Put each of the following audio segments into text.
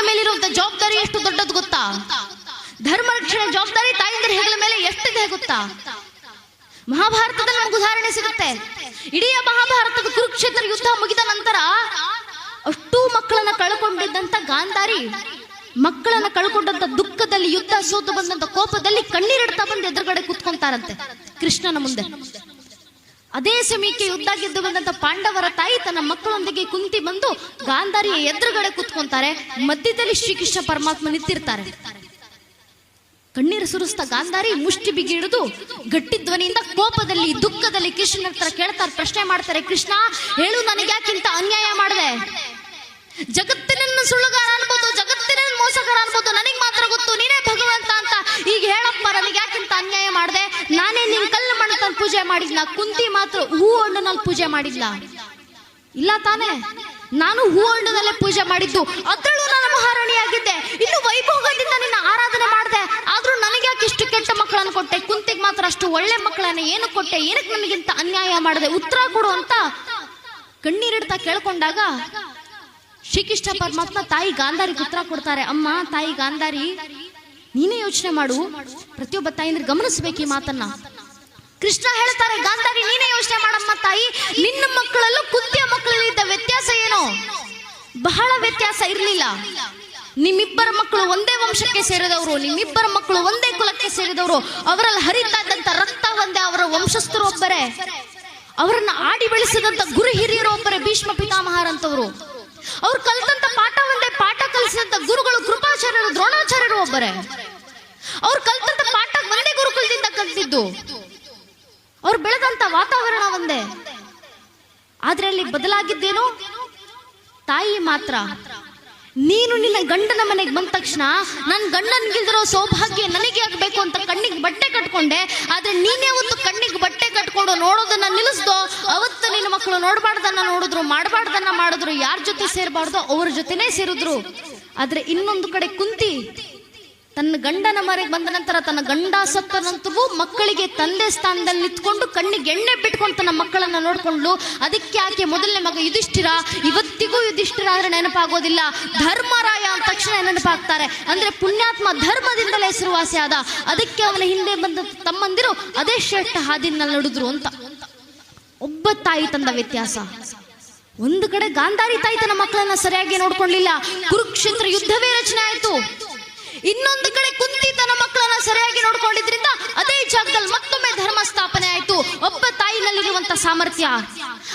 ತಾಯಿಂದ್ರ ಮೇಲಿರುವಂತ ಜವಾಬ್ದಾರಿ ಎಷ್ಟು ದೊಡ್ಡದು ಗೊತ್ತಾ? ಧರ್ಮ ರಕ್ಷಣೆ ಜವಾಬ್ದಾರಿ ತಾಯಿಂದ್ರ ಹೆಗಲ ಮೇಲೆ ಎಷ್ಟಿದೆ ಗೊತ್ತಾ? ಮಹಾಭಾರತದಲ್ಲಿ ನಮ್ಗೆ ಉದಾಹರಣೆ ಸಿಗುತ್ತೆ. ಇಡೀ ಮಹಾಭಾರತದ ಕುರುಕ್ಷೇತ್ರ ಯುದ್ಧ ಮುಗಿದ ನಂತರ ಅಷ್ಟೂ ಮಕ್ಕಳನ್ನ ಕಳ್ಕೊಂಡಿದ್ದಂತ ಗಾಂಧಾರಿ, ಮಕ್ಕಳನ್ನ ಕಳ್ಕೊಂಡಂತ ದುಃಖದಲ್ಲಿ ಯುದ್ಧ ಸೋತು ಬಂದಂತ ಕೋಪದಲ್ಲಿ ಕಣ್ಣೀರಿಡ್ತಾ ಬಂದು ಎದುರುಗಡೆ ಕೂತ್ಕೊಂತಾರಂತೆ ಕೃಷ್ಣನ ಮುಂದೆ. ಅದೇ ಸಮಯಕ್ಕೆ ಯುದ್ಧ ಗೆದ್ದು ಬಂದಂತ ಪಾಂಡವರ ತಾಯಿ ತನ್ನ ಮಕ್ಕಳೊಂದಿಗೆ ಕುಂತಿ ಬಂದು ಗಾಂಧಾರಿಯ ಎದುರುಗಡೆ ಕುತ್ಕೊಂತಾರೆ. ಮಧ್ಯದಲ್ಲಿ ಶ್ರೀಕೃಷ್ಣ ಪರಮಾತ್ಮ ನಿಂತಿರ್ತಾರೆ. ಕಣ್ಣೀರು ಸುರಿಸ್ತಾ ಗಾಂಧಾರಿ ಮುಷ್ಟಿ ಬಿಗಿ ಹಿಡಿದು ಗಟ್ಟಿ ಧ್ವನಿಯಿಂದ ಕೋಪದಲ್ಲಿ, ದುಃಖದಲ್ಲಿ ಕೃಷ್ಣನ ಹತ್ರ ಕೇಳ್ತಾರೆ, ಪ್ರಶ್ನೆ ಮಾಡ್ತಾರೆ, ಕೃಷ್ಣ, ಹೇಳು ನನಗೆ ಯಾಕಿಂತ ಅನ್ಯಾಯ ಮಾಡಿದೆ? ಜಗತ್ತಿನ ಸುಳ್ಳುಗಾರ ಅನ್ಬೋದು ಜಗತ್ತಿನ ಮೋಸಗಾರ ಅನ್ಬೋದು, ನನಗೆ ಮಾತ್ರ ಗೊತ್ತು, ನೀನೇ ಭಗವಂತ ಅಂತ. ಈಗ ಹೇಳಪ್ಪ, ನನಗೆ ಯಾಕಿಂತ ಅನ್ಯಾಯ ಮಾಡಿದೆ, ನಾನೇ ನಿನ್ ಕಲ್ಲು ಮಣ್ಣು ತಂದು ಪೂಜೆ ಮಾಡಿದ್ಲ ಕುಂತಿ ಮಾತ್ರ ಹೂ ಹಣ್ಣುನಲ್ಲಿ ಪೂಜೆ ಮಾಡಿದ್ಲ. ಇಲ್ಲ ತಾನೇ? ನಾನು ಹೂ ಹಣ್ಣುನಲ್ಲೇ ಪೂಜೆ ಮಾಡಿದ್ದು. ಅದರಲ್ಲೂ ನಾನು ಮಹಾರಾಣಿಯಾಗಿದ್ದೆ. ಇನ್ನು ವೈಭೋಗದಿಂದ ನಿನ್ನ ಆರಾಧನೆ ಮಾಡಿದೆ. ಆದ್ರೂ ನನಗೆ ಯಾಕೆ ಇಷ್ಟು ಕೆಟ್ಟ ಮಕ್ಕಳನ್ನು ಕೊಟ್ಟೆ? ಕುಂತಿಗೆ ಮಾತ್ರ ಅಷ್ಟು ಒಳ್ಳೆ ಮಕ್ಕಳನ್ನ ಏನು ಕೊಟ್ಟೆ? ಏನಕ್ಕೆ ನನಗಿಂತ ಅನ್ಯಾಯ ಮಾಡಿದೆ? ಉತ್ತರ ಕೊಡು ಅಂತ ಕಣ್ಣೀರಿಡ್ತಾ ಕೇಳ್ಕೊಂಡಾಗ ಶ್ರೀಕೃಷ್ಣ ಪರಮಾತ್ಮ ತಾಯಿ ಗಾಂಧಾರಿಗೆ ಉತ್ತರ ಕೊಡ್ತಾರೆ. ಅಮ್ಮ, ತಾಯಿ ಗಾಂಧಾರಿ ನೀನೇ ಯೋಚನೆ ಮಾಡು. ಪ್ರತಿಯೊಬ್ಬ ತಾಯಿಂದ್ರೆ ಗಮನಿಸಬೇಕು ಈ ಮಾತನ್ನ. ಕೃಷ್ಣ ಹೇಳ್ತಾರೆ, ಗಾಂಧಾರಿ, ನೀನೇ ಯೋಚನೆ ಮಾಡಮ್ಮ ತಾಯಿ. ನಿನ್ನ ಮಕ್ಕಳಲ್ಲೂ ಕುಂತಿಯ ಮಕ್ಕಳಲ್ಲಿ ಇದ್ದ ವ್ಯತ್ಯಾಸ ಏನು? ಬಹಳ ವ್ಯತ್ಯಾಸ ಇರಲಿಲ್ಲ. ನಿಮ್ಮಿಬ್ಬರ ಮಕ್ಕಳು ಒಂದೇ ವಂಶಕ್ಕೆ ಸೇರಿದವರು, ನಿಮ್ಮಿಬ್ಬರ ಮಕ್ಕಳು ಒಂದೇ ಕುಲಕ್ಕೆ ಸೇರಿದವರು, ಅವರಲ್ಲಿ ಹರಿತಾ ರಕ್ತ ಒಂದೇ ಅವರ ವಂಶಸ್ಥರು ಒಬ್ಬರೇ. ಅವರನ್ನ ಆಡಿ ಬೆಳೆಸಿದಂತ ಗುರು ಹಿರಿಯರು ಒಬ್ಬರೇ, ಭೀಷ್ಮ ಪಿತಾಮಹರಂತವರು. ಅವ್ರು ಕಲ್ತಂತ ಪಾಠ ಒಂದೇ, ಪಾಠ ಕಲಿಸಿದಂತ ಗುರುಗಳು, ಕೃಪಾಚಾರ್ಯರು, ದ್ರೋಣಾಚಾರ್ಯರು ಒಬ್ಬರೇ. ಅವ್ರು ಕಲ್ತಂತ ಪಾಠ ಒಂದೇ ಗುರುಕುಲದಿಂದ ಕಲ್ತಿದ್ದು. ಅವ್ರು ಬೆಳೆದಂತ ವಾತಾವರಣ ಒಂದೇ. ಆದ್ರೆ ಅಲ್ಲಿ ಬದಲಾಗಿದ್ದೇನು? ತಾಯಿ ಮಾತ್ರ. ನೀನು ನಿನ್ನ ಗಂಡನ ಮನೆಗೆ ಬಂದ ತಕ್ಷಣ ನನ್ನ ಗಂಡನ್ಗಿಲ್ದಿರೋ ಸೌಭಾಗ್ಯ ನನಗೆ ಆಗಬೇಕು ಅಂತ ಕಣ್ಣಿಗೆ ಬಟ್ಟೆ ಕಟ್ಕೊಂಡೆ, ಆದ್ರೆ ನೀನೇ ಒಂದು ಕಣ್ಣಿಗೆ ಬಟ್ಟೆ ಕಟ್ಕೊಂಡು ನೋಡೋದನ್ನ ನಿಲ್ಲಿಸ್ದೋ, ಅವತ್ತು ನಿನ್ನ ಮಕ್ಕಳು ನೋಡಬಾರ್ದನ್ನ ನೋಡಿದ್ರು, ಮಾಡಬಾರ್ದನ್ನ ಮಾಡಿದ್ರು, ಯಾರ ಜೊತೆ ಸೇರಬಾರ್ದು ಅವ್ರ ಜೊತೆನೇ ಸೇರಿದ್ರು. ಆದ್ರೆ ಇನ್ನೊಂದು ಕಡೆ ಕುಂತಿ ತನ್ನ ಗಂಡನ ಮರೆಗೆ ಬಂದ ನಂತರ ತನ್ನ ಗಂಡ ಸತ್ತ ನಂತರವೂ ಮಕ್ಕಳಿಗೆ ತಂದೆ ಸ್ಥಾನದಲ್ಲಿ ನಿಂತ್ಕೊಂಡು ಕಣ್ಣಿಗೆ ಎಣ್ಣೆ ಬಿಟ್ಕೊಂಡು ತನ್ನ ಮಕ್ಕಳನ್ನ ನೋಡ್ಕೊಂಡು, ಅದಕ್ಕೆ ಆಕೆ ಮೊದಲನೇ ಮಗ ಯುಧಿಷ್ಠಿರ, ಇವತ್ತಿಗೂ ಯುಧಿಷ್ಠಿರ ಅಂದ್ರೆ ನೆನಪಾಗೋದಿಲ್ಲ. ಧರ್ಮರಾಯ ಅಂದ ತಕ್ಷಣ ನೆನಪಾಗ್ತಾರೆ. ಅಂದ್ರೆ ಪುಣ್ಯಾತ್ಮ ಧರ್ಮದಿಂದಲೇ ಹೆಸರುವಾಸಿ ಆದ. ಅದಕ್ಕೆ ಅವನ ಹಿಂದೆ ಬಂದ ತಮ್ಮಂದಿರು ಅದೇ ಶ್ರೇಷ್ಠ ಹಾದಿನಲ್ಲಿ ನಡೆದ್ರು ಅಂತ. ಒಬ್ಬ ತಾಯಿ ತಂದ ವ್ಯತ್ಯಾಸ. ಒಂದು ಕಡೆ ಗಾಂಧಾರಿ ತಾಯಿ ತನ್ನ ಮಕ್ಕಳನ್ನ ಸರಿಯಾಗಿ ನೋಡ್ಕೊಳ್ಳಿಲ್ಲ ಕುರುಕ್ಷೇತ್ರ ಯುದ್ಧವೇ ರಚನೆ ಆಯ್ತು. ಇನ್ನೊಂದು ಕಡೆ ಕುಂತಿ ತನ್ನ ಮಕ್ಕಳನ್ನ ಸರಿಯಾಗಿ ನೋಡ್ಕೊಂಡಿದ್ರಿಂದ ಅದೇ ಜಾಗದಲ್ಲಿ ಮತ್ತೊಮ್ಮೆ ಧರ್ಮ ಸ್ಥಾಪನೆ ಆಯ್ತು. ಒಬ್ಬ ತಾಯಿನಲ್ಲಿರುವಂತ ಸಾಮರ್ಥ್ಯ.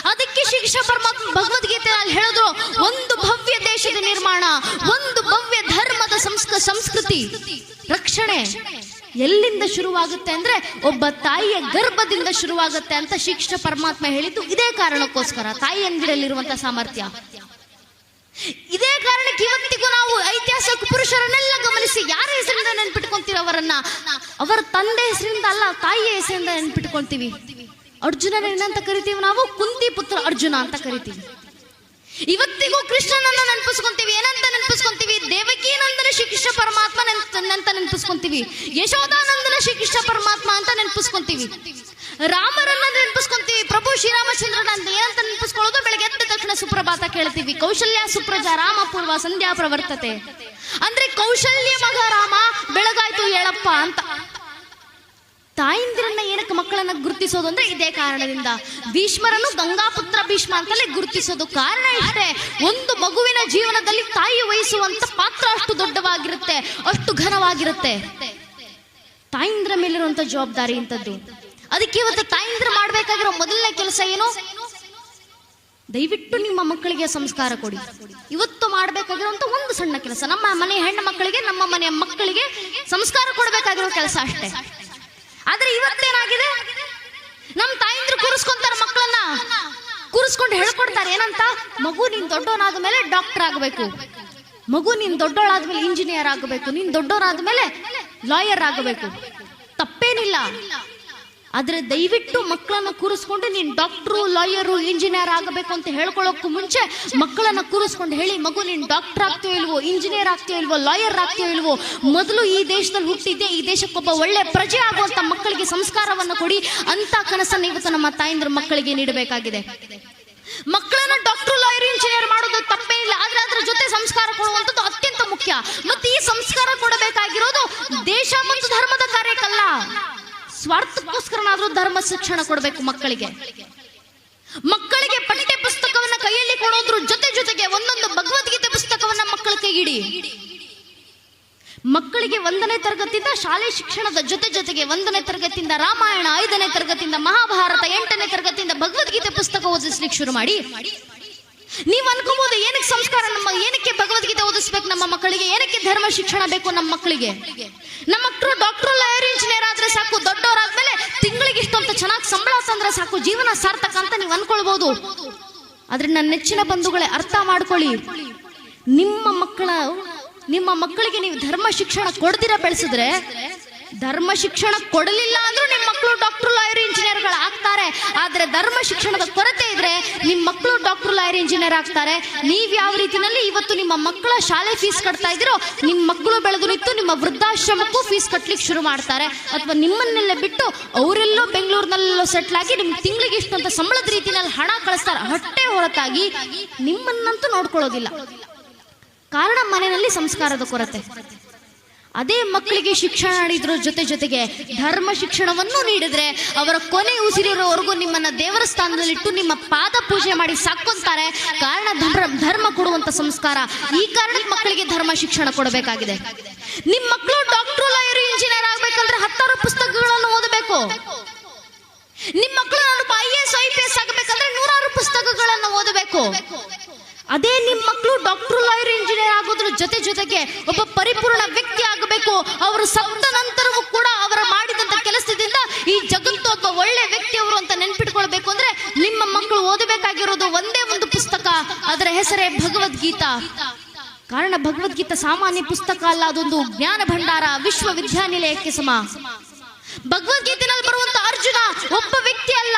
ಅದಕ್ಕೆ ಶಿಕ್ಷ ಪರಮಾತ್ಮ ಭಗವದ್ಗೀತೆಯಲ್ಲಿ ಹೇಳಿದ್ರು, ಒಂದು ಭವ್ಯ ದೇಶದ ನಿರ್ಮಾಣ, ಒಂದು ಭವ್ಯ ಧರ್ಮದ ಸಂಸ್ಕ, ಸಂಸ್ಕೃತಿ, ರಕ್ಷಣೆ ಎಲ್ಲಿಂದ ಶುರುವಾಗುತ್ತೆ ಅಂದ್ರೆ ಒಬ್ಬ ತಾಯಿಯ ಗರ್ಭದಿಂದ ಶುರುವಾಗುತ್ತೆ ಅಂತ ಶಿಕ್ಷ ಪರಮಾತ್ಮ ಹೇಳಿದ್ದು ಇದೇ ಕಾರಣಕ್ಕೋಸ್ಕರ ತಾಯಿ ಸಾಮರ್ಥ್ಯ. ಇದೇ ಕಾರಣಕ್ಕೆ ಇವತ್ತಿಗೂ ನಾವು ಐತಿಹಾಸಿಕ ಪುರುಷರನ್ನೆಲ್ಲ ಗಮನಿಸಿ ಯಾರ ಹೆಸರಿಂದ ನೆನ್ಪಿಟ್ಕೊಂತೀವಿ ಅವರನ್ನ? ಅವರ ತಂದೆ ಹೆಸರಿಂದ ಅಲ್ಲ, ತಾಯಿಯ ಹೆಸರಿಂದ ನೆನ್ಪಿಟ್ಕೊಂತೀವಿ. ಅರ್ಜುನನ ಏನಂತ ಕರಿತೀವಿ ನಾವು? ಕುಂತಿ ಪುತ್ರ ಅರ್ಜುನ ಅಂತ ಕರಿತೀವಿ. ಇವತ್ತಿಗೂ ಕೃಷ್ಣನನ್ನ ನೆನಪಿಸ್ಕೊಂತೀವಿ. ಏನಂತ ನೆನಪಿಸ್ಕೊಂತೀವಿ? ದೇವಕೀನಂದನ ಶ್ರೀಕೃಷ್ಣ ಪರಮಾತ್ಮ ನೆನಪಿಸ್ಕೊಂತೀವಿ. ಯಶೋದಾನಂದನ ಶ್ರೀಕೃಷ್ಣ ಪರಮಾತ್ಮ ಅಂತ ನೆನಪಿಸ್ಕೊಂತೀವಿ. ರಾಮರನ್ನ ನೆನಪಿಸ್ಕೊಂತೀವಿ. ಪ್ರಭು ಶ್ರೀರಾಮಚಂದ್ರನ ಅಂತ ಏನಂತ ನೆನಪಿಸ್ಕೊಳ್ಳೋದು? ಬೆಳಗ್ಗೆ ಎದ್ದ ತಕ್ಷಣ ಸುಪ್ರಭಾತ ಕೇಳ್ತೀವಿ. ಕೌಶಲ್ಯ, ಸುಪ್ರಜಾ, ರಾಮ, ಪೂರ್ವ, ಸಂಧ್ಯಾ ಪ್ರವರ್ತತೆ. ಅಂದ್ರೆ ಕೌಶಲ್ಯ ಮಗ ರಾಮ, ಬೆಳಗಾಯ್ತು ಹೇಳಪ್ಪ ಅಂತ. ತಾಯಿಂದಿರನ್ನ ಏನಕ್ಕೆ ಮಕ್ಕಳನ್ನ ಗುರುತಿಸೋದು ಅಂದ್ರೆ ಇದೇ ಕಾರಣದಿಂದ. ಭೀಷ್ಮರನ್ನು ಗಂಗಾಪುತ್ರ ಭೀಷ್ಮ ಅಂತಲೇ ಗುರುತಿಸೋದು ಕಾರಣ ಇಷ್ಟೇ. ಒಂದು ಮಗುವಿನ ಜೀವನದಲ್ಲಿ ತಾಯಿ ವಹಿಸುವಂತ ಪಾತ್ರ ಅಷ್ಟು ದೊಡ್ಡವಾಗಿರುತ್ತೆ, ಅಷ್ಟು ಘನವಾಗಿರುತ್ತೆ. ತಾಯಿಂದ್ರ ಮೇಲಿರುವಂತ ಜವಾಬ್ದಾರಿ ಇಂಥದ್ದು. ಅದಕ್ಕೆ ಇವತ್ತು ತಾಯಿಂದ್ರ ಮಾಡಬೇಕಾಗಿರೋ ಮೊದಲನೇ ಕೆಲಸ ಏನು? ದಯವಿಟ್ಟು ನಿಮ್ಮ ಮಕ್ಕಳಿಗೆ ಸಂಸ್ಕಾರ ಕೊಡಿ. ಇವತ್ತು ಮಾಡಬೇಕಾಗಿರುವಂತ ಒಂದು ಸಣ್ಣ ಕೆಲಸ. ನಮ್ಮ ಮನೆ ಹೆಣ್ಣು ಮಕ್ಕಳಿಗೆ, ನಮ್ಮ ಮನೆಯ ಮಕ್ಕಳಿಗೆ ಸಂಸ್ಕಾರ ಕೊಡಬೇಕಾಗಿರೋ ಕೆಲಸ ಅಷ್ಟೇ. ಆದ್ರೆ ಇವತ್ತೇನಾಗಿದೆ? ನಮ್ಮ ತಾಯಿಂದ್ರು ಕೂರಿಸ್ಕೊಂತಾರ ಮಕ್ಕಳನ್ನ. ಕೂರಿಸ್ಕೊಂಡು ಹೇಳ್ಕೊಡ್ತಾರೆ. ಏನಂತ? ಮಗು ನೀನ್ ದೊಡ್ಡವನಾದ ಮೇಲೆ ಡಾಕ್ಟರ್ ಆಗಬೇಕು. ಮಗು ನೀನ್ ದೊಡ್ಡವಳಾದ್ಮೇಲೆ ಇಂಜಿನಿಯರ್ ಆಗಬೇಕು. ನೀನ್ ದೊಡ್ಡವರಾದ್ಮೇಲೆ ಲಾಯರ್ ಆಗಬೇಕು. ತಪ್ಪೇನಿಲ್ಲ. ಆದ್ರೆ ದಯವಿಟ್ಟು ಮಕ್ಕಳನ್ನ ಕೂರಿಸ್ಕೊಂಡು ನೀನ್ ಡಾಕ್ಟ್ರು, ಲಾಯರು, ಇಂಜಿನಿಯರ್ ಆಗಬೇಕು ಅಂತ ಹೇಳ್ಕೊಳ್ಳೋಕ್ಕೂ ಮುಂಚೆ ಮಕ್ಕಳನ್ನ ಕೂರಿಸ್ಕೊಂಡು ಹೇಳಿ, ಮಗು, ನೀನ್ ಡಾಕ್ಟರ್ ಆಗ್ತೀಯೋ ಇಲ್ವೋ, ಇಂಜಿನಿಯರ್ ಆಗ್ತೀಯೋ ಇಲ್ವೋ, ಲಾಯರ್ ಆಗ್ತೀಯೋ ಇಲ್ವೋ, ಮೊದಲು ಈ ದೇಶದಲ್ಲಿ ಹುಟ್ಟಿದ್ದೆ, ಈ ದೇಶಕ್ಕೊಬ್ಬ ಒಳ್ಳೆ ಪ್ರಜೆ ಆಗುವಂತ ಮಕ್ಕಳಿಗೆ ಸಂಸ್ಕಾರವನ್ನು ಕೊಡಿ ಅಂತ ಕನಸನ್ನು ಇವತ್ತು ನಮ್ಮ ತಾಯಂದ್ರ ಮಕ್ಕಳಿಗೆ ನೀಡಬೇಕಾಗಿದೆ. ಮಕ್ಕಳನ್ನ ಡಾಕ್ಟರ್, ಲಾಯರ್, ಇಂಜಿನಿಯರ್ ಮಾಡೋದು ತಪ್ಪೇ ಇಲ್ಲ, ಆದ್ರೆ ಅದ್ರ ಜೊತೆ ಸಂಸ್ಕಾರ ಕೊಡುವಂಥದ್ದು ಅತ್ಯಂತ ಮುಖ್ಯ. ಮತ್ತೆ ಈ ಸಂಸ್ಕಾರ ಕೊಡಬೇಕಾಗಿರೋದು ದೇಶ ಮತ್ತು ಧರ್ಮದ ಕಾರ್ಯಕ್ಕಲ್ಲ ಸ್ವಾರ್ಥಕ್ಕೋಸ್ಕರನಾದ್ರೂ ಧರ್ಮ ಶಿಕ್ಷಣ ಕೊಡಬೇಕು ಮಕ್ಕಳಿಗೆ. ಮಕ್ಕಳಿಗೆ ಪಠ್ಯ ಪುಸ್ತಕವನ್ನ ಕೈಯಲ್ಲಿ ಕೊಡೋದ್ರ ಜೊತೆ ಜೊತೆಗೆ ಒಂದೊಂದು ಭಗವದ್ಗೀತೆ ಪುಸ್ತಕವನ್ನ ಮಕ್ಕಳ ಕೈಗಿಡಿ ಮಕ್ಕಳಿಗೆ ಒಂದನೇ ತರಗತಿಯಿಂದ ಶಾಲೆ ಶಿಕ್ಷಣದ ಜೊತೆ ಜೊತೆಗೆ ಒಂದನೇ ತರಗತಿಯಿಂದ ರಾಮಾಯಣ, ಐದನೇ ತರಗತಿಯಿಂದ ಮಹಾಭಾರತ, ಎಂಟನೇ ತರಗತಿಯಿಂದ ಭಗವದ್ಗೀತೆ ಪುಸ್ತಕ ಓದಿಸ್ಲಿಕ್ಕೆ ಶುರು ಮಾಡಿ. ನೀವು ಅನ್ಕೋಬಹುದು ಏನಕ್ಕೆ ಸಂಸ್ಕಾರ ನಮ್ಮ ಏನಕ್ಕೆ ಭಗವದ್ಗೀತೆ ಓದಿಸ್ಬೇಕು ನಮ್ಮ ಮಕ್ಕಳಿಗೆ? ಏನಕ್ಕೆ ಧರ್ಮ ಶಿಕ್ಷಣ ಬೇಕು ನಮ್ಮ ಮಕ್ಕಳಿಗೆ? ನಮ್ಮ ಮಕ್ಕಳು ಡಾಕ್ಟರ್ ಲಾಯರ್ ಇಂಜಿನಿಯರ್ ಆದ್ರೆ ಸಾಕು, ದೊಡ್ಡವರಾದ್ಮೇಲೆ ತಿಂಗಳಿಗೆ ಇಷ್ಟೊಂದು ಚೆನ್ನಾಗಿ ಸಂಬಳ ತಂದ್ರೆ ಸಾಕು, ಜೀವನ ಸಾರ್ಥಕ ಅಂತ ನೀವು ಅನ್ಕೊಳ್ಬಹುದು ಆದ್ರೆ ನನ್ನ ನೆಚ್ಚಿನ ಬಂಧುಗಳೇ, ಅರ್ಥ ಮಾಡ್ಕೊಳ್ಳಿ. ನಿಮ್ಮ ಮಕ್ಕಳ ನಿಮ್ಮ ಮಕ್ಕಳಿಗೆ ನೀವು ಧರ್ಮ ಶಿಕ್ಷಣ ಕೊಡ್ದಿರ ಬೆಳೆಸಿದ್ರೆ? ಧರ್ಮ ಶಿಕ್ಷಣ ಕೊಡಲಿಲ್ಲ ಅಂದ್ರೂ ನಿಮ್ಮ ಮಕ್ಕಳು ಡಾಕ್ಟರ್, ಲಾಯರ್, ಇಂಜಿನಿಯರ್ಗಳು ಆಗ್ತಾರೆ. ಆದ್ರೆ ಧರ್ಮ ಶಿಕ್ಷಣದ ಕೊರತೆ ಇದ್ರೆ ನಿಮ್ಮ ಮಕ್ಕಳು ಡಾಕ್ಟರ್, ಲಾಯರ್, ಇಂಜಿನಿಯರ್ ಆಗ್ತಾರೆ. ನೀವ್ ಯಾವ ರೀತಿನಲ್ಲಿ ಇವತ್ತು ನಿಮ್ಮ ಮಕ್ಕಳ ಶಾಲೆ ಫೀಸ್ ಕಟ್ತಾ ಇದ್ದೀರೋ ನಿಮ್ಮ ಮಕ್ಕಳು ಬೆಳೆದು ನಿಂತು ನಿಮ್ಮ ವೃದ್ಧಾಶ್ರಮಕ್ಕೂ ಫೀಸ್ ಕಟ್ಲಿಕ್ಕೆ ಶುರು ಮಾಡ್ತಾರೆ. ಅಥವಾ ನಿಮ್ಮನ್ನೆಲ್ಲ ಬಿಟ್ಟು ಅವರೆಲ್ಲೋ ಬೆಂಗಳೂರಿನಲ್ಲೆಲ್ಲೋ ಸೆಟ್ಲ್ ಆಗಿ ನಿಮ್ಗೆ ತಿಂಗಳಿಗೆ ಸಂಬಳದ ರೀತಿನಲ್ಲಿ ಹಣ ಕಳಿಸ್ತಾರೆ. ಹೊಟ್ಟೆ ಹೊರತಾಗಿ ನಿಮ್ಮನ್ನಂತೂ ನೋಡ್ಕೊಳ್ಳೋದಿಲ್ಲ. ಕಾರಣ ಮನೆಯಲ್ಲಿ ಸಂಸ್ಕಾರದ ಕೊರತೆ. ಅದೇ ಮಕ್ಕಳಿಗೆ ಶಿಕ್ಷಣ ನೀಡಿದ್ರ ಜೊತೆ ಜೊತೆಗೆ ಧರ್ಮ ಶಿಕ್ಷಣವನ್ನು ನೀಡಿದ್ರೆ ಅವರ ಕೊನೆ ಉಸಿರಿರೋವರೆಗೂ ನಿಮ್ಮನ್ನ ದೇವರ ಸ್ಥಾನದಲ್ಲಿಟ್ಟು ನಿಮ್ಮ ಪಾದ ಪೂಜೆ ಮಾಡಿ ಸಾಕೊಂತಾರೆ ಕಾರಣ ಧರ್ಮ ಕೊಡುವಂತ ಸಂಸ್ಕಾರ ಈ ಕಾರಣಕ್ಕೆ ಮಕ್ಕಳಿಗೆ ಧರ್ಮ ಶಿಕ್ಷಣ ಕೊಡಬೇಕಾಗಿದೆ. ನಿಮ್ ಮಕ್ಕಳು ಡಾಕ್ಟರ್, ಲಾಯರ್, ಇಂಜಿನಿಯರ್ ಆಗ್ಬೇಕಂದ್ರೆ ಹತ್ತಾರು ಪುಸ್ತಕಗಳನ್ನು ಓದಬೇಕು. ನಿಮ್ ಮಕ್ಕಳು I S, I P S ಆಗಬೇಕಂದ್ರೆ ನೂರಾರು ಪುಸ್ತಕಗಳನ್ನು ಓದಬೇಕು. ಅದೇ ನಿಮ್ ಮಕ್ಕಳು ಡಾಕ್ಟರ್ ಲಾಯರ್ ಇಂಜಿನಿಯರ್ ಆಗೋದ್ರ ಜೊತೆ ಜೊತೆಗೆ ಒಬ್ಬ ಪರಿಪೂರ್ಣ ವ್ಯಕ್ತಿ ಆಗಬೇಕು. ಅವರು ಸತ್ತ ನಂತರವೂ ಕೂಡ ಅವರ ಮಾಡಿದಂತ ಕೆಲಸದಿಂದ ಈ ಜಗತ್ತು ಒಬ್ಬ ಒಳ್ಳೆ ವ್ಯಕ್ತಿ ಅವರು ಅಂತ ನೆನ್ಪಿಟ್ಕೊಳ್ಬೇಕು ಅಂದ್ರೆ ನಿಮ್ಮ ಮಕ್ಕಳು ಓದಬೇಕಾಗಿರೋದು ಒಂದೇ ಒಂದು ಪುಸ್ತಕ, ಅದರ ಹೆಸರೇ ಭಗವದ್ಗೀತಾ. ಕಾರಣ ಭಗವದ್ಗೀತಾ ಸಾಮಾನ್ಯ ಪುಸ್ತಕ ಅಲ್ಲ, ಅದೊಂದು ಜ್ಞಾನ ಭಂಡಾರ ವಿಶ್ವವಿದ್ಯಾನಿಲಯಕ್ಕೆ ಸಮ. ಭಗವದ್ಗೀತೆನಲ್ಲಿ ಬರುವಂತ ಅರ್ಜುನ ಒಬ್ಬ ವ್ಯಕ್ತಿ ಅಲ್ಲ,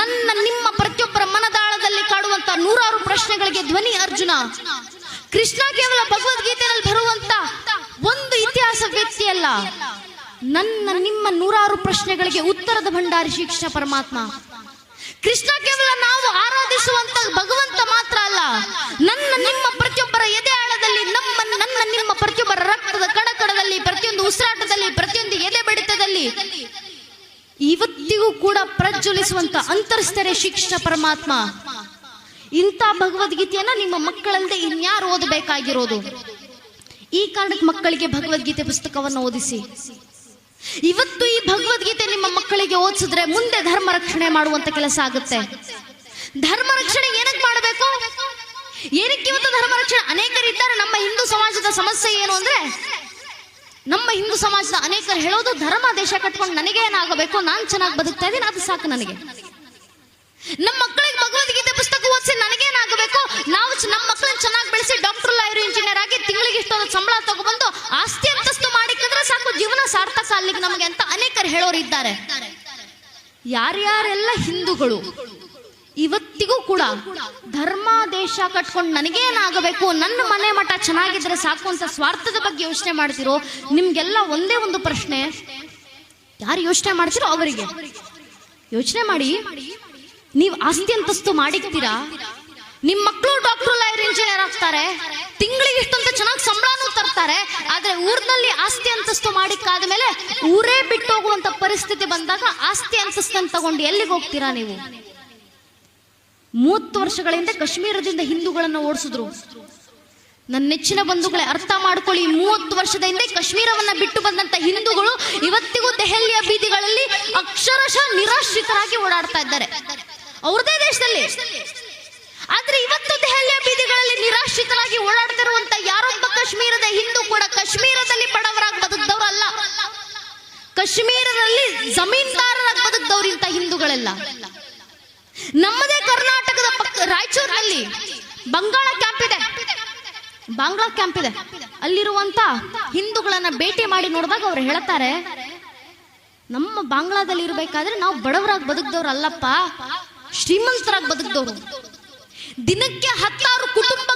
ನನ್ನ ನಿಮ್ಮ ಪ್ರತಿಯೊಬ್ಬರ ಮನದಾಳದಲ್ಲಿ ಕಾಡುವಂತ ನೂರಾರು ಪ್ರಶ್ನೆಗಳಿಗೆ ಧ್ವನಿ ಅರ್ಜುನ. ಕೃಷ್ಣ ಕೇವಲ ಭಗವದ್ಗೀತೆಯಲ್ಲಿ ಬರುವಂತ ಒಂದು ಇತಿಹಾಸ ವ್ಯಕ್ತಿ ಅಲ್ಲ, ನನ್ನ ನಿಮ್ಮ ನೂರಾರು ಪ್ರಶ್ನೆಗಳಿಗೆ ಉತ್ತರದ ಭಂಡಾರಿ ಶಿಕ್ಷಣ ಪರಮಾತ್ಮ. ಕೃಷ್ಣ ಕೇವಲ ನಾವು ಆರಾಧಿಸುವಂತ ಭಗವಂತ ಮಾತ್ರ ಅಲ್ಲ, ನನ್ನ ನಿಮ್ಮ ಪ್ರತಿಯೊಬ್ಬರ ಎದೆ ಆಳದಲ್ಲಿ ನಮ್ಮ ನನ್ನ ನಿಮ್ಮ ಪ್ರತಿಯೊಬ್ಬರ ರಕ್ತದ ಕಡಕಡದಲ್ಲಿ ಪ್ರತಿಯೊಂದು ಉಸಿರಾಟದಲ್ಲಿ ಬಡಿತದಲ್ಲಿ ಇವತ್ತಿಗೂ ಕೂಡ ಪ್ರಜ್ವಲಿಸುವಂತ ಅಂತರಿಸ್ತಾರೆ ಶಿಕ್ಷಣ ಪರಮಾತ್ಮ. ಇಂಥ ಭಗವದ್ಗೀತೆಯನ್ನ ನಿಮ್ಮ ಮಕ್ಕಳಲ್ಲದೆ ಇನ್ಯಾರು ಓದಬೇಕಾಗಿರೋದು? ಈ ಕಾರಣಕ್ಕೆ ಮಕ್ಕಳಿಗೆ ಭಗವದ್ಗೀತೆ ಪುಸ್ತಕವನ್ನು ಓದಿಸಿ. ಇವತ್ತು ಈ ಭಗವದ್ಗೀತೆ ನಿಮ್ಮ ಮಕ್ಕಳಿಗೆ ಓದಿಸಿದ್ರೆ ಮುಂದೆ ಧರ್ಮ ರಕ್ಷಣೆ ಮಾಡುವಂತ ಕೆಲಸ ಆಗುತ್ತೆ. ಧರ್ಮ ರಕ್ಷಣೆ ಏನಕ್ಕೆ ಮಾಡಬೇಕು? ಏನಕ್ಕೆ ಇವತ್ತು ಧರ್ಮ ರಕ್ಷಣೆ? ಅನೇಕರಿದ್ದಾರೆ ನಮ್ಮ ಹಿಂದೂ ಸಮಾಜದ ಸಮಸ್ಯೆ ಏನು ಅಂದ್ರೆ ನಮ್ಮ ಹಿಂದೂ ಸಮಾಜದ ಅನೇಕರು ಹೇಳೋದು ಧರ್ಮ, ದೇಶ ಕಟ್ಕೊಂಡು ನನಗೆ ಏನಾಗಬೇಕು, ನಾನು ಚೆನ್ನಾಗಿ ಬದುಕ್ತಾ ಇದ್ದೀನಿ, ಅದು ಸಾಕು ನನಗೆ. ನಮ್ಮ ಮಕ್ಕಳಿಗೆ ಭಗವದ್ಗೀತೆ ಪುಸ್ತಕ ಓದಿಸಿ ನನಗೇನಾಗಬೇಕು ನಾವು ನಮ್ಮ ಮಕ್ಕಳನ್ನ ಚೆನ್ನಾಗಿ ಬೆಳೆಸಿ ಡಾಕ್ಟರ್ ಲಾಯರ್ ಇಂಜಿನಿಯರ್ ಆಗಿ ತಿಂಗಳಿಗೆ ಇಷ್ಟೊಂದು ಸಂಬಳ ತಗೊಬಂದು ಆಸ್ತಿ ಅಂತಸ್ತು ಮಾಡಿಕಂದ್ರೆ ಸಾಕು, ಜೀವನ ಸಾರ್ಥಕ ಅಲ್ಲಿಗೆ ನಮಗೆ ಅಂತ ಅನೇಕರು ಹೇಳೋರು ಇದ್ದಾರೆ. ಯಾರ್ಯಾರೆಲ್ಲ ಹಿಂದೂಗಳು ಇವತ್ತಿಗೂ ಕೂಡ ಧರ್ಮ ದೇಶ ಕಟ್ಕೊಂಡು ನನಗೇನಾಗಬೇಕು, ನನ್ನ ಮನೆ ಮಠ ಚೆನ್ನಾಗಿದ್ರೆ ಸಾಕು ಅಂತ ಸ್ವಾರ್ಥದ ಬಗ್ಗೆ ಯೋಚನೆ ಮಾಡ್ತಿರೋ ನಿಮ್ಗೆಲ್ಲ ಒಂದೇ ಒಂದು ಪ್ರಶ್ನೆ. ಯಾರು ಯೋಚನೆ ಮಾಡ್ತಿರೋ ಅವರಿಗೆ? ಯೋಚನೆ ಮಾಡಿ. ನೀವು ಆಸ್ತಿ ಅಂತಸ್ತು ಮಾಡಿರ್ತೀರಾ? ನಿಮ್ ಮಕ್ಕಳು ಡಾಕ್ಟರ್, ಲಾಯರ್, ಇಂಜಿನಿಯರ್ ಆಗ್ತಾರೆ. ತಿಂಗಳಿಗೆ ಇಷ್ಟಂತ ಚೆನ್ನಾಗಿ ಸಂಬಳನೂ ತರ್ತಾರೆ. ಆದ್ರೆ ಊರ್ನಲ್ಲಿ ಆಸ್ತಿ ಅಂತಸ್ತು ಮಾಡಿಕ್ಕಾದ ಮೇಲೆ ಊರೇ ಬಿಟ್ಟು ಹೋಗುವಂತ ಪರಿಸ್ಥಿತಿ ಬಂದಾಗ ಆಸ್ತಿ ಅಂತಸ್ತನ್ನು ತಗೊಂಡು ಎಲ್ಲಿಗೆ ಹೋಗ್ತೀರಾ ನೀವು? ಮೂವತ್ತು ವರ್ಷಗಳಿಂದ ಕಾಶ್ಮೀರದಿಂದ ಹಿಂದೂಗಳನ್ನು ಓಡಿಸಿದ್ರು. ನನ್ನ ನೆಚ್ಚಿನ ಬಂಧುಗಳೇ, ಅರ್ಥ ಮಾಡ್ಕೊಳ್ಳಿ, ಮೂವತ್ತು ವರ್ಷದ ಹಿಂದೆ ಕಾಶ್ಮೀರವನ್ನ ಬಿಟ್ಟು ಬಂದಂತ ಹಿಂದೂಗಳು ಇವತ್ತಿಗೂ ದೆಹಲಿಯ ಬೀದಿಗಳಲ್ಲಿ ಅಕ್ಷರಶಃ ನಿರಾಶ್ರಿತರಾಗಿ ಓಡಾಡ್ತಾ ಇದ್ದಾರೆ. ಅವ್ರದೇ ದೇಶದಲ್ಲಿ. ಆದ್ರೆ ಇವತ್ತು ದೆಹಲಿಯ ಬೀದಿಗಳಲ್ಲಿ ನಿರಾಶ್ರಿತರಾಗಿ ಓಡಾಡ್ತಿರುವಂತ ಯಾರೊಬ್ಬ ಕಾಶ್ಮೀರದ ಹಿಂದೂ ಕೂಡ ಕಾಶ್ಮೀರದಲ್ಲಿ ಬಡವರಾಗಿ ಬದುಕ್ದವ್ರಲ್ಲ ಕಾಶ್ಮೀರದಲ್ಲಿ ಜಮೀನ್ದಾರರಾಗಿ ಬದುಕ್ದವ್ರು ಇಂಥ ಹಿಂದೂಗಳೆಲ್ಲ. ನಮ್ಮದೇ ರಾಯಚೂರಿನಲ್ಲಿ ಬಂಗಾಳ ಕ್ಯಾಂಪ್ ಇದೆ. ಬಾಂಗ್ಲಾ ಕ್ಯಾಂಪ್ ಇದೆ. ಅಲ್ಲಿರುವಂತ ಹಿಂದೂಗಳನ್ನ ಭೇಟಿ ಮಾಡಿ ನೋಡಿದಾಗ ಅವ್ರು ಹೇಳ್ತಾರೆ ನಮ್ಮ ಬಾಂಗ್ಲಾದಲ್ಲಿ ಇರಬೇಕಾದ್ರೆ ನಾವು ಬಡವರಾಗಿ ಬದುಕದವ್ರು ಅಲ್ಲಪ್ಪ, ಶ್ರೀಮಂತರಾಗಿ ಬದುಕದವ್ರು. ದಿನಕ್ಕೆ ಹತ್ತಾರು ಕುಟುಂಬಗಳಿಗೆ